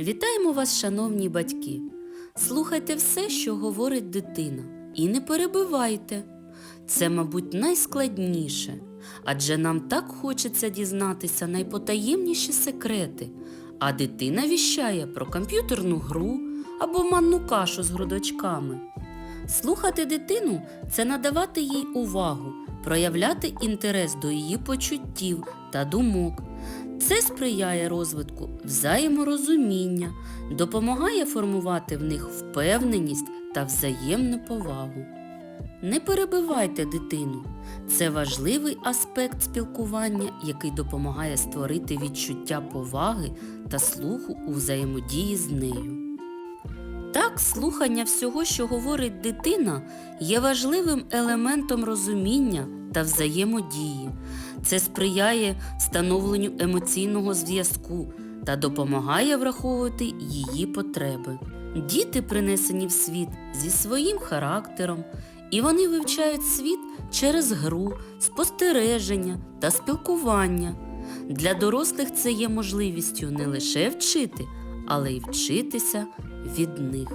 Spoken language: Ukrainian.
Вітаємо вас, шановні батьки. Слухайте все, що говорить дитина, і не перебивайте. Це, мабуть, найскладніше, адже нам так хочеться дізнатися найпотаємніші секрети, а дитина віщає про комп'ютерну гру або манну кашу з грудочками. Слухати дитину це надавати їй увагу, проявляти інтерес до її почуттів та думок. Це сприяє розвитку взаєморозуміння, допомагає формувати в них впевненість та взаємну повагу. Не перебивайте дитину. Це важливий аспект спілкування, який допомагає створити відчуття поваги та слуху у взаємодії з нею. Так, слухання всього, що говорить дитина, є важливим елементом розуміння та взаємодії. Це сприяє встановленню емоційного зв'язку та допомагає враховувати її потреби. Діти принесені в світ зі своїм характером, і вони вивчають світ через гру, спостереження та спілкування. Для дорослих це є можливістю не лише вчити, але й вчитися від них.